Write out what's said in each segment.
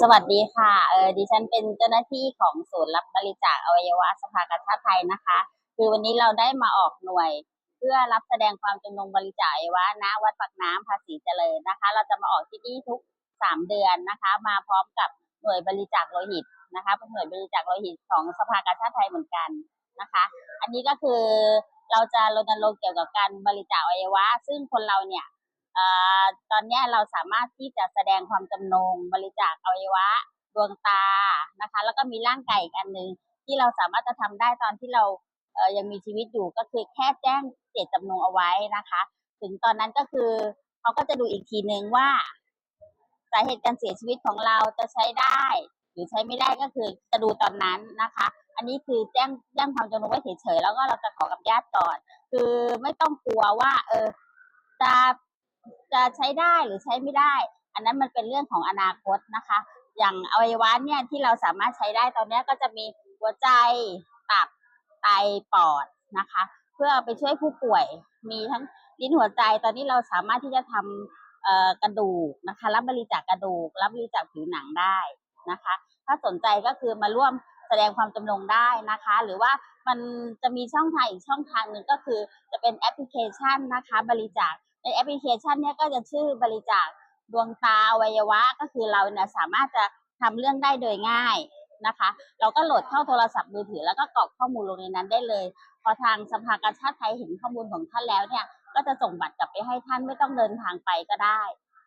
สวัสดีค่ะ เออดิฉันเป็นเจ้าหน้าที่ของศูนย์รับบริจาคอวัยวะสภากาชาติไทยนะคะ คือวันนี้เราได้มาออกหน่วย เพื่อรับแสดงความจำนงบริจาคอวัยวะณวัดปากน้ำภาษีเจริญนะคะ เราจะมาออกที่นี่ทุกสามเดือนนะคะ มาพร้อมกับหน่วยบริจาคโลหิตนะคะเป็นหน่วยบริจาคโลหิตของสภากาชาติไทยเหมือนกันนะคะ อันนี้ก็คือเราจะรณรงค์เกี่ยวกับการบริจาคอวัยวะ ซึ่งคนเราเนี่ย ตอนนี้เราสามารถที่จะแสดงความจำนงบริจาคอวัยวะดวงตานะคะ แล้วก็มีร่างกายอีกอันหนึ่งที่เราสามารถจะทำได้ตอนที่เราเยังมีชีวิตอยู่ก็คือแค่แจ้งเจตจำนงเอาไว้นะคะ ถึงตอนนั้นก็คือเขาก็จะดูอีกทีหนึ่งว่าสาเหตุการเสียชีวิตของเราจะใช้ได้ หรือใช้ไม่ได้ก็คือจะดูตอนนั้นนะคะ อันนี้คือแจ้งแจ้งความจำนงไว้เฉยๆแล้วก็เราจะขอกับญาติก่อน คือไม่ต้องกลัวว่า เออจะ จะใช้ได้หรือใช้ไม่ได้ อันนั้นมันเป็นเรื่องของอนาคตนะคะ อย่างอวัยวะเนี่ยที่เราสามารถใช้ได้ตอนนี้ก็จะมีหัวใจตับไตปอดนะคะ เพื่อไปช่วยผู้ป่วย มีทั้งลิ้นหัวใจตอนนี้เราสามารถที่จะทำกระดูกนะคะรับบริจาคกระดูก รับบริจาคผิวหนังได้นะคะ ถ้าสนใจก็คือมาร่วมแสดงความจำนงได้นะคะ หรือว่ามันจะมีช่องทางอีกช่องทางหนึ่งก็คือจะเป็นแอปพลิเคชันนะคะ บริจาค ในแอปพลิเคชันเนี้ยก็จะชื่อบริจาคดวงตาอวัยวะก็คือเราเนี่ยสามารถจะทำเรื่องได้โดยง่ายนะคะ เราก็โหลดเข้าโทรศัพท์มือถือ แล้วก็กรอกข้อมูลลงในนั้นได้เลย พอทางสภากาชาติไทยเห็นข้อมูลของท่านแล้วเนี่ย ก็จะส่งบัตรกลับไปให้ท่านไม่ต้องเดินทางไปก็ได้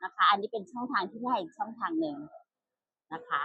นะคะ อันนี้เป็นช่องทางที่ง่ายอีกช่องทางหนึ่งนะคะ